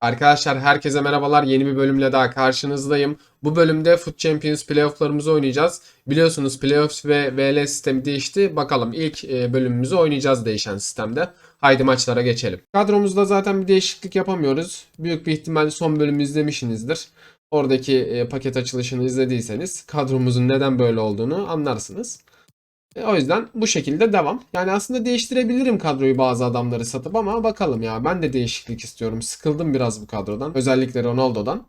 Arkadaşlar herkese merhabalar. Yeni bir bölümle daha karşınızdayım. Bu bölümde Foot Champions playofflarımızı oynayacağız. Biliyorsunuz playoffs ve VL sistemi değişti. Bakalım ilk e, bölümümüzü oynayacağız değişen sistemde. Haydi maçlara geçelim. Kadromuzda zaten bir değişiklik yapamıyoruz. Büyük bir ihtimal son bölümü izlemişsinizdir. Oradaki e, paket açılışını izlediyseniz kadromuzun neden böyle olduğunu anlarsınız. E, o yüzden bu şekilde devam. Yani aslında değiştirebilirim kadroyu bazı adamları satıp ama bakalım ya. Ben de değişiklik istiyorum. Sıkıldım biraz bu kadrodan. Özellikle Ronaldo'dan.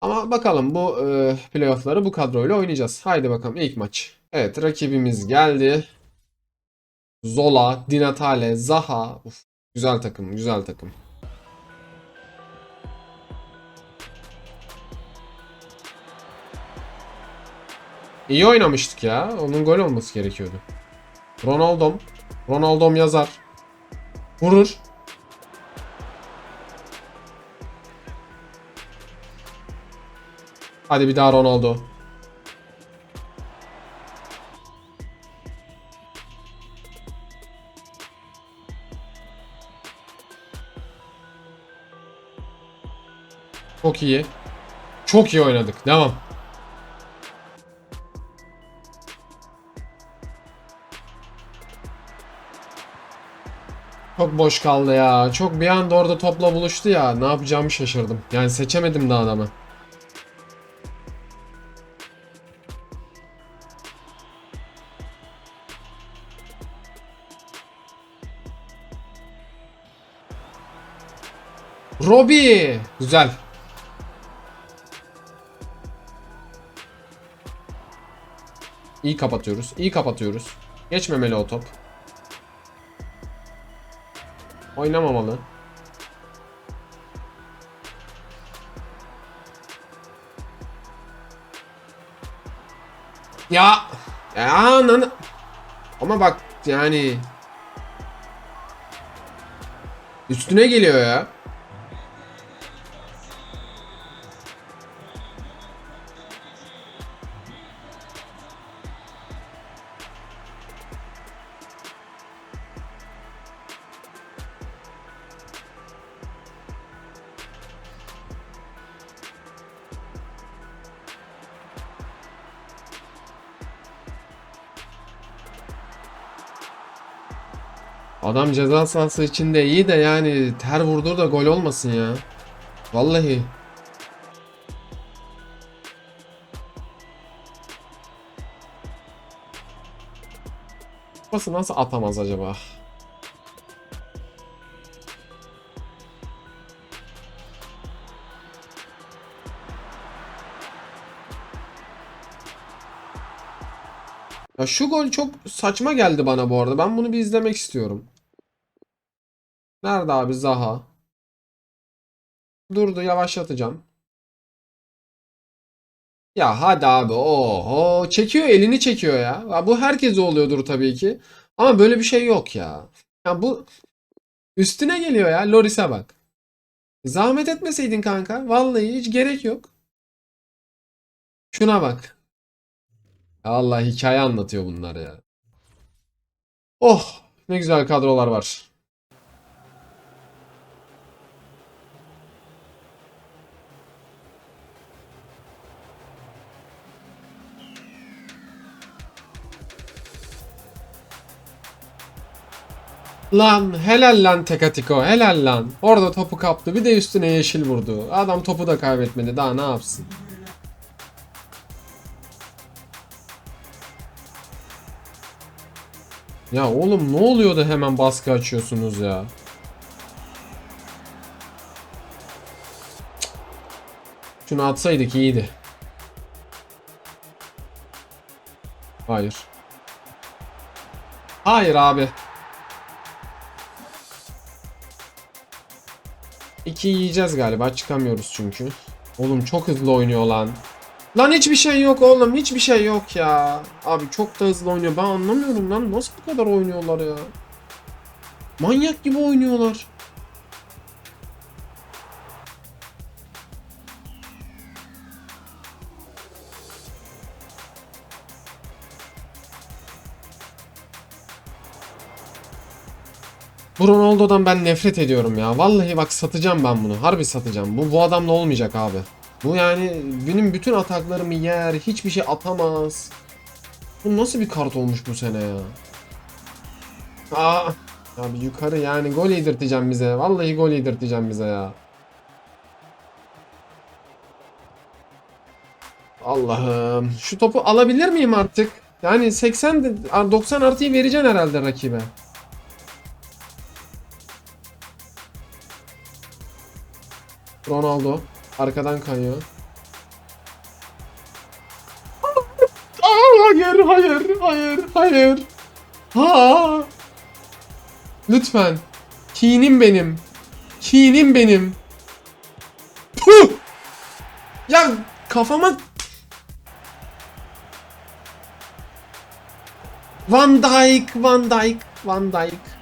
Ama bakalım bu e, playoff'ları bu kadroyla oynayacağız. Haydi bakalım ilk maç. Evet rakibimiz geldi. Zola, Dinatale, Zaha. Uf, güzel takım, güzel takım. İyi oynamıştık ya. Onun gol olması gerekiyordu. Ronaldo'm. Ronaldo'm yazar. Vurur. Hadi bir daha Ronaldo. Çok iyi. Çok iyi oynadık. Devam. Çok boş kaldı ya. Çok bir anda orada topla buluştu ya. Ne yapacağımı şaşırdım. Yani seçemedim de adamı. Robbie. Güzel. İyi kapatıyoruz. İyi kapatıyoruz. Geçmemeli o top. Oynamamalı. Ya. Ya nan. Ama bak yani. Üstüne geliyor ya. Adam ceza sahası içinde iyi de yani ter vurdur da gol olmasın ya. Vallahi. Pası nasıl atamaz acaba? Ya şu gol çok saçma geldi bana bu arada. Ben bunu bir izlemek istiyorum. Nerede abi Zaha? Durdu yavaşlatacağım. Ya hadi abi. Oho çekiyor elini çekiyor ya. Ya Bu herkese oluyordur tabii ki. Ama böyle bir şey yok ya. Ya bu üstüne geliyor ya. Loris'e bak. Zahmet etmeseydin kanka. Vallahi hiç gerek yok. Şuna bak. Allah hikaye anlatıyor bunlar ya. Oh ne güzel kadrolar var. Lan helal lan Tekatiko helal lan. Orada topu kaptı bir de üstüne yeşil vurdu. Adam topu da kaybetmedi daha ne yapsın. Ya oğlum ne oluyor da hemen baskı açıyorsunuz ya? Şunu atsaydık iyiydi. Hayır. Hayır abi. İki yiyeceğiz galiba. Çıkamıyoruz çünkü. Oğlum çok hızlı oynuyor lan. Lan hiçbir şey yok oğlum. Hiçbir şey yok ya. Abi çok da hızlı oynuyor. Ben anlamıyorum lan. Nasıl bu kadar oynuyorlar ya? Manyak gibi oynuyorlar. Bu Ronaldo'dan ben nefret ediyorum ya. Vallahi bak satacağım ben bunu. Harbi satacağım. Bu bu adamla olmayacak abi. Bu yani benim bütün ataklarımı yer. Hiçbir şey atamaz. Bu nasıl bir kart olmuş bu sene ya? Aa, abi yukarı yani gol yedirteceğim bize. Vallahi gol yedirteceğim bize ya. Allah'ım. Şu topu alabilir miyim artık? Yani 80 de- 90 artıyı vereceksin herhalde rakibe. Ronaldo arkadan kayıyor. Hayır, hayır, hayır, hayır. Ha. Lütfen. Kinim benim. Kinim benim. Puh! Ya kafama Van Dijk, Van Dijk, Van Dijk.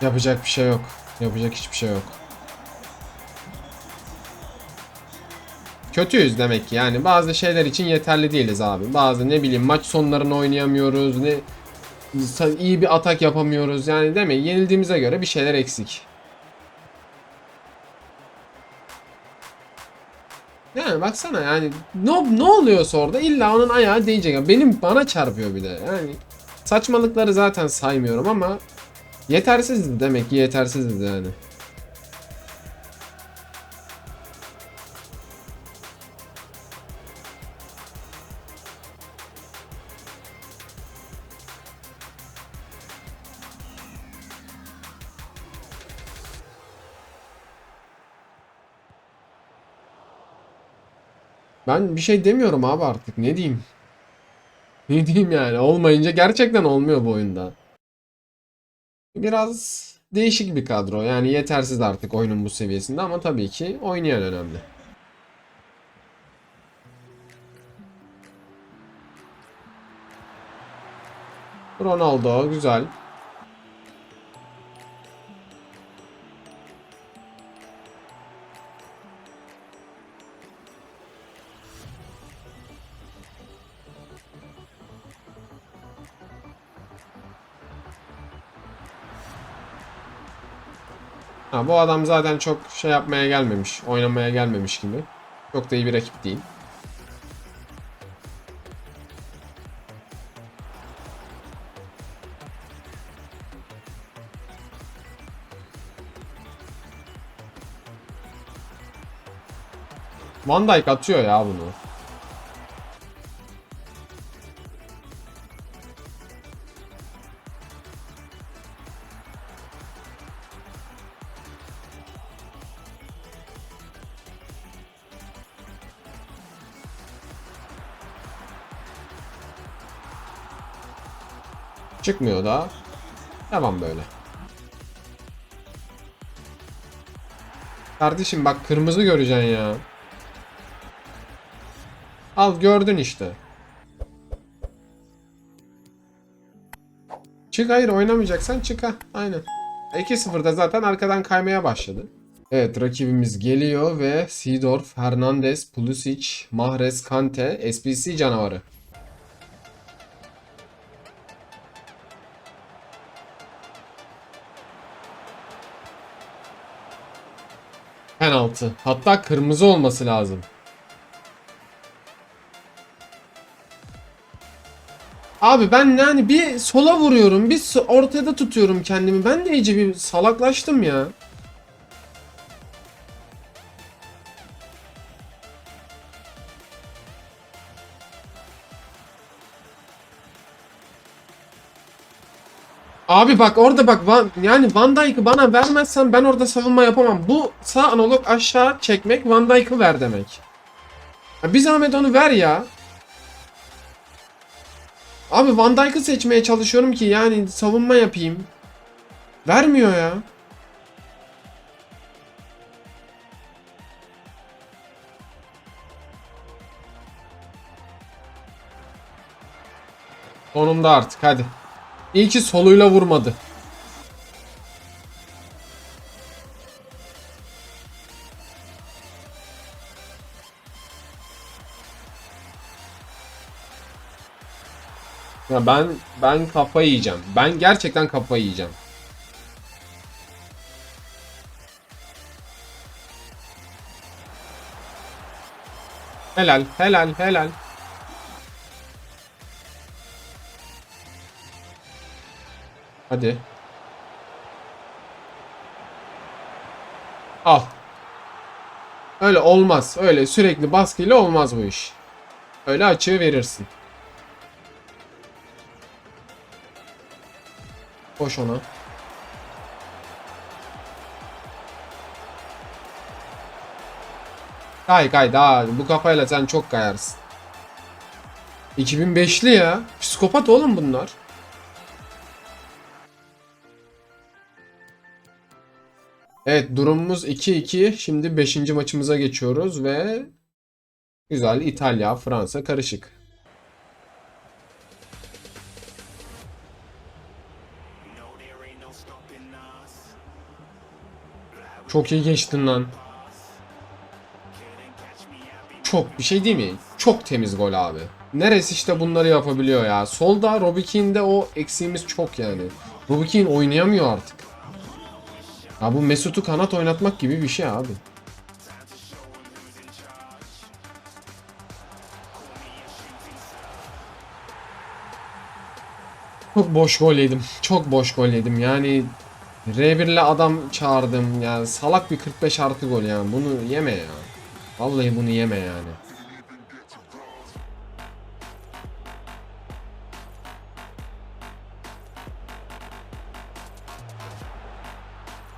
Yapacak bir şey yok. Yapacak hiçbir şey yok. Kötüyüz demek ki yani bazı şeyler için yeterli değiliz abi. Bazı ne bileyim maç sonlarını oynayamıyoruz. Ne iyi bir atak yapamıyoruz. Yani demek yenildiğimize göre bir şeyler eksik. Yani baksana yani ne, ne oluyorsa orada illa onun ayağı değecek. Benim bana çarpıyor bir de. Yani saçmalıkları zaten saymıyorum ama yetersizdi demek ki yetersizdi yani. Ben bir şey demiyorum abi artık. Ne diyeyim? Ne diyeyim yani? Olmayınca gerçekten olmuyor bu oyunda. Biraz değişik bir kadro. Yani yetersiz artık oyunun bu seviyesinde ama tabii ki oynayan önemli. Ronaldo güzel. Bu adam zaten çok şey yapmaya gelmemiş. Oynamaya gelmemiş gibi. Çok da iyi bir rakip değil. Van Dijk atıyor ya bunu. Çıkmıyor da. Devam böyle. Kardeşim bak kırmızı göreceksin ya. Al gördün işte. Çık hayır oynamayacaksan çık ha. Aynen. 2-0'da zaten arkadan kaymaya başladı. Evet rakibimiz geliyor ve Seedorf, Hernandez, Pulisic, Mahrez, Kante, SBC canavarı. Penaltı. Hatta kırmızı olması lazım. Abi ben yani bir sola vuruyorum, bir ortada tutuyorum kendimi. Ben de iyice bir salaklaştım ya. Abi bak orada bak Van, yani Van Dijk'ı bana vermezsen ben orada savunma yapamam. Bu sağ analog aşağı çekmek Van Dijk'ı ver demek. Ya bir zahmet onu ver ya. Abi Van Dijk'ı seçmeye çalışıyorum ki yani savunma yapayım. Vermiyor ya. Sonunda artık hadi. İyi ki soluyla vurmadı. Ya ben ben kafa yiyeceğim. Ben gerçekten kafa yiyeceğim. Helal, helal, helal. Hadi. Al. Öyle olmaz. Öyle sürekli baskıyla olmaz bu iş. Öyle açığı verirsin. Koş ona. Kay kay daha bu kafayla sen çok kayarsın. 2005'li ya. Psikopat oğlum bunlar. Evet durumumuz 2-2. Şimdi 5. maçımıza geçiyoruz ve güzel İtalya, Fransa karışık. Çok iyi geçtin lan. Çok bir şey değil mi? Çok temiz gol abi. Neresi işte bunları yapabiliyor ya. Solda Robbie Keane'de o eksiğimiz çok yani. Robbie Keane oynayamıyor artık. Ya bu Mesut'u kanat oynatmak gibi bir şey abi. Çok boş gol yedim. Çok boş gol yedim. Yani R1 ile adam çağırdım. Ya salak bir 45 artı gol yani. Bunu yeme ya. Vallahi bunu yeme yani.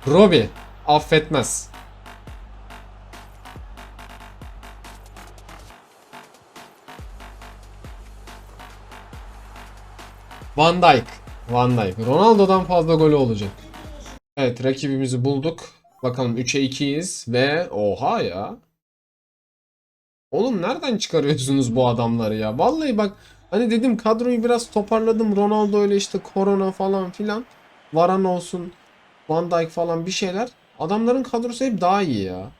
Robbie affetmez. Van Dijk. Van Dijk. Ronaldo'dan fazla golü olacak. Evet rakibimizi bulduk. Bakalım 3'e 2'yiz ve oha ya. Oğlum nereden çıkarıyorsunuz bu adamları ya? Vallahi bak hani dedim kadroyu biraz toparladım. Ronaldo öyle işte korona falan filan. Varan olsun. Van Dijk falan bir şeyler. Adamların kadrosu hep daha iyi ya.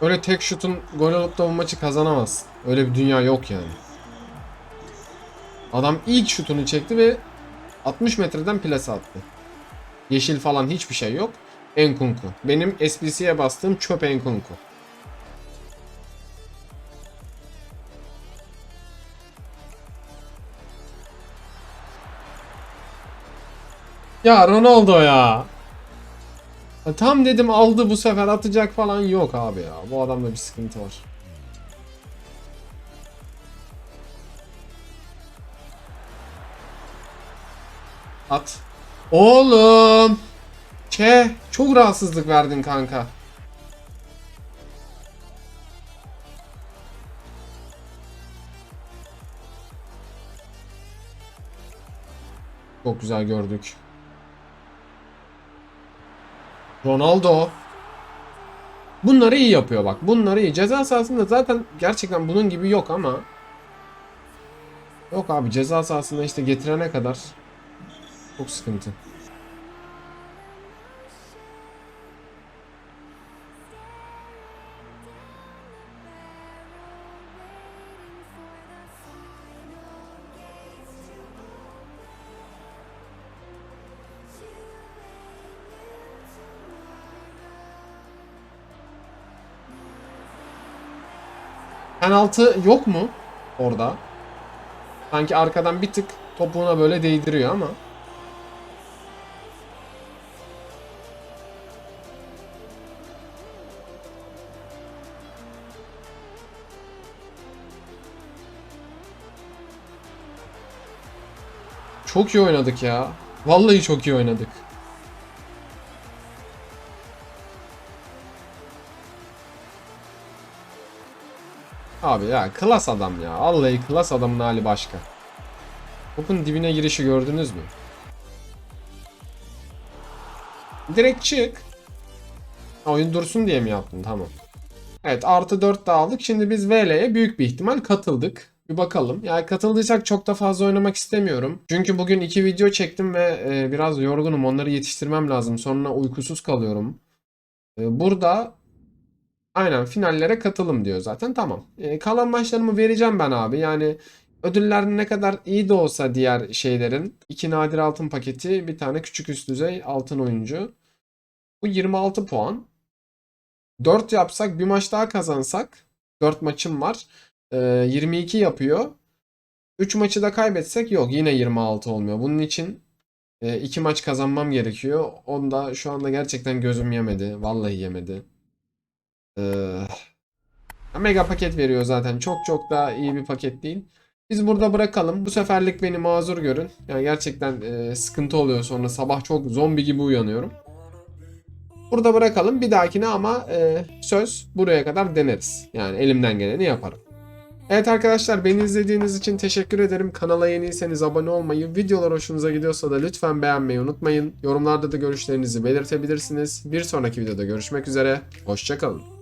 Öyle tek şutun gol olup da bu maçı kazanamaz. Öyle bir dünya yok yani. Adam ilk şutunu çekti ve 60 metreden plase attı. Yeşil falan hiçbir şey yok. Enkunku. Benim SBC'ye bastığım çöp Enkunku. Ya Ronaldo ya. Tam dedim aldı bu sefer atacak falan yok abi ya. Bu adamda bir sıkıntı var. At. Oğlum. Çe. Çok rahatsızlık verdin kanka. Çok güzel gördük. Ronaldo. Bunları iyi yapıyor bak. Bunları iyi. Ceza sahasında zaten gerçekten bunun gibi yok ama. Yok abi ceza sahasında işte getirene kadar çok sıkıntı. Penaltı yok mu orada? Sanki arkadan bir tık topuğuna böyle değdiriyor ama. Çok iyi oynadık ya. Vallahi çok iyi oynadık. Abi ya klas adam ya. Vallahi klas adamın hali başka. Topun dibine girişi gördünüz mü? Direkt çık. Oyun dursun diye mi yaptın? Tamam. Evet artı 4 de aldık. Şimdi biz VL'ye büyük bir ihtimal katıldık. Bir bakalım. Yani katıldıysak çok da fazla oynamak istemiyorum. Çünkü bugün iki video çektim ve e, biraz yorgunum. Onları yetiştirmem lazım. Sonra uykusuz kalıyorum. E, burada aynen finallere katılım diyor zaten. Tamam. E, kalan maçlarımı vereceğim ben abi. Yani ödüller ne kadar iyi de olsa diğer şeylerin. iki nadir altın paketi, bir tane küçük üst düzey altın oyuncu. Bu 26 puan. 4 yapsak bir maç daha kazansak 4 maçım var. Ee, 22 yapıyor. 3 maçı da kaybetsek yok yine 26 olmuyor. Bunun için 2 maç kazanmam gerekiyor. Onda şu anda gerçekten gözüm yemedi. Vallahi yemedi. Ee, mega paket veriyor zaten. Çok çok daha iyi bir paket değil. Biz burada bırakalım. Bu seferlik beni mazur görün. Yani gerçekten e, sıkıntı oluyor sonra sabah çok zombi gibi uyanıyorum. Burada bırakalım. Bir dahakine ama e, söz buraya kadar deneriz. Yani elimden geleni yaparım. Evet arkadaşlar beni izlediğiniz için teşekkür ederim. Kanala yeniyseniz abone olmayı, videolar hoşunuza gidiyorsa da lütfen beğenmeyi unutmayın. Yorumlarda da görüşlerinizi belirtebilirsiniz. Bir sonraki videoda görüşmek üzere. Hoşçakalın.